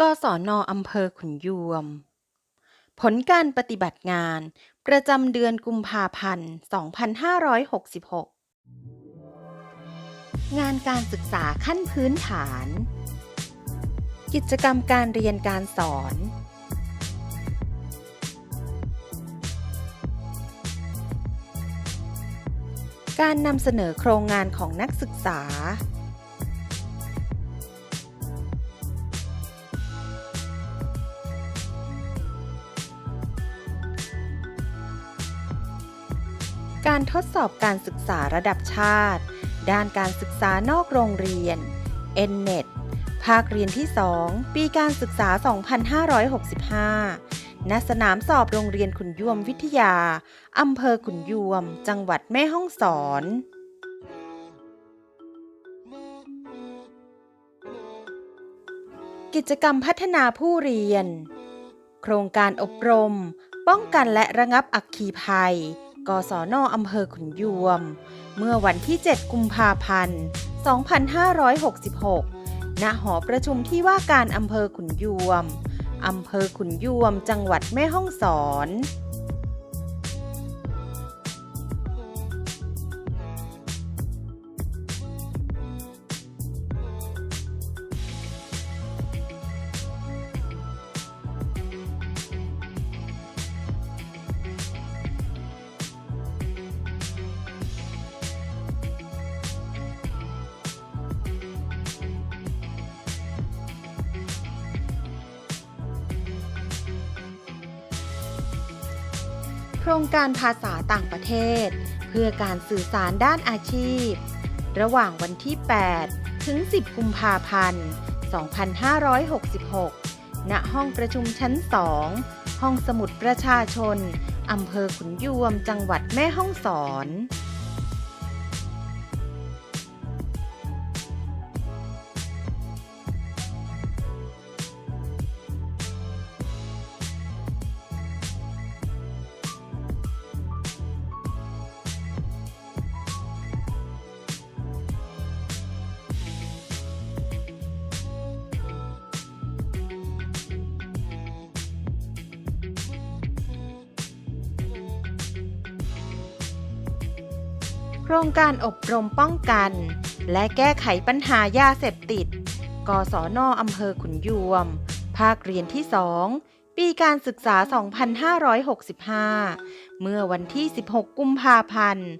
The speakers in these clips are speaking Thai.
กศนอำเภอขุนยวม ผลการปฏิบัติงาน ประจำเดือนกุมภาพันธ์ 2566 งานการศึกษาขั้นพื้นฐาน กิจกรรมการเรียนการสอน การนำเสนอโครงงานของนักศึกษา การทดสอบการศึกษาระดับชาติ ด้านการศึกษานอกโรงเรียน NNET ภาคเรียนที่ 2 ปีการศึกษา 2565 ณ สนามสอบโรงเรียนขุนยวมวิทยา อำเภอขุนยวม จังหวัดแม่ฮ่องสอนกิจกรรมพัฒนาผู้เรียน โครงการอบรม ป้องกันและระงับอัคคีภัย กศนอำเภอขุนยวม เมื่อวันที่ 7 กุมภาพันธ์ 2566 ณ หอประชุมที่ว่าการอำเภอขุนยวม อำเภอขุนยวม จังหวัดแม่ฮ่องสอน โครงการภาษาต่างประเทศ เพื่อการสื่อสารด้านอาชีพ ระหว่างวันที่ 8 ถึง 10 กุมภาพันธ์ 2566 ณ ห้องประชุมชั้น 2 ห้องสมุดประชาชน อำเภอขุนยวม จังหวัดแม่ฮ่องสอน ครงการอบรมป้องกัน และแก้ไขปัญหายาเสพติด กศนอำเภอขุนยวม ภาคเรียนที่ 2 ปีการศึกษา 2565 เมื่อวันที่ 16 กุมภาพันธ์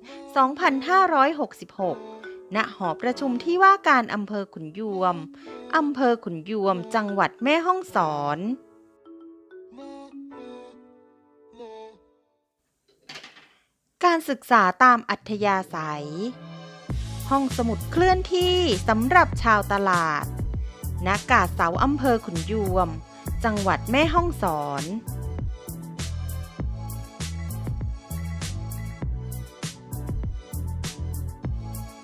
2566 ณ หอประชุมที่ว่าการอำเภอขุนยวม อำเภอขุนยวม จังหวัดแม่ฮ่องสอน การศึกษาตามอัธยาศัย ห้องสมุดเคลื่อนที่สำหรับชาวตลาดณกาดเสาอำเภอขุนยวม จังหวัดแม่ฮ่องสอน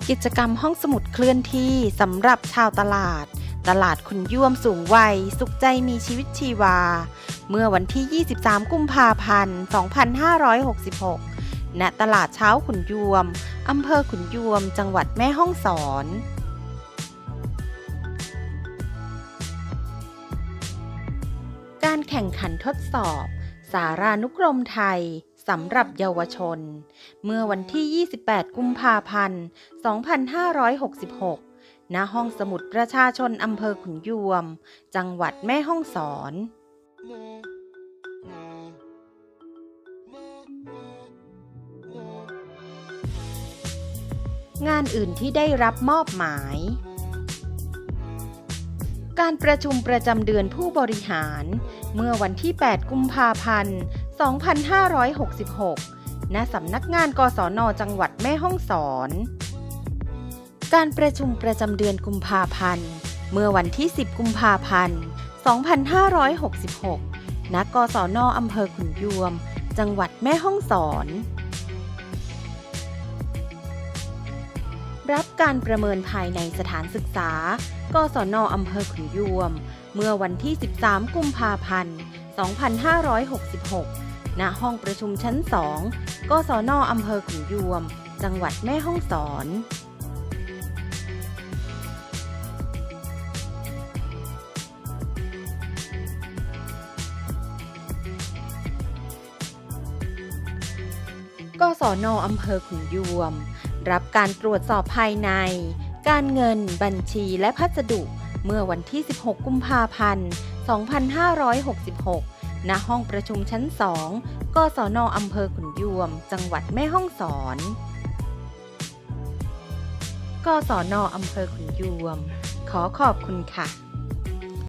กิจกรรมห้องสมุดเคลื่อนที่สำหรับชาวตลาด ตลาดขุนยวมสูงวัย สุขใจมีชีวิตชีวา เมื่อวันที่ 23 กุมภาพันธ์ 2566 ณตลาดเช้าขุนยวม อำเภอขุนยวม จังหวัดแม่ฮ่องสอน การแข่งขันทดสอบ สารานุกรมไทยสำหรับเยาวชน เมื่อวันที่ 28 กุมภาพันธ์ 2566 ณ ห้องสมุดประชาชนอำเภอขุนยวม จังหวัดแม่ฮ่องสอน งานอื่นที่ได้รับมอบหมาย การประชุมประจำเดือนผู้บริหาร เมื่อวันที่ 8 กุมภาพันธ์ 2566 ณ สำนักงานกศน จังหวัดแม่ฮ่องสอน การประชุมประจำเดือนกุมภาพันธ์ เมื่อวันที่ 10 กุมภาพันธ์ 2566 ณ กศนอำเภอขุนยวม จังหวัดแม่ฮ่องสอน รับการประเมินภายในสถานศึกษา กศนอำเภอขุนยวม เมื่อวันที่ 13 กุมภาพันธ์ 2566 ณ ห้องประชุมชั้น 2 กศนอำเภอขุนยวม จังหวัดแม่ฮ่องสอนกศนออำเภอขุนยวม รับการตรวจสอบภายใน การเงิน บัญชีและพัสดุ เมื่อวันที่ 16 กุมภาพันธ์ 2566 ณ ห้องประชุมชั้น 2 กศนอำเภอขุนยวม จังหวัดแม่ฮ่องสอน กศนอำเภอขุนยวม ขอขอบคุณค่ะ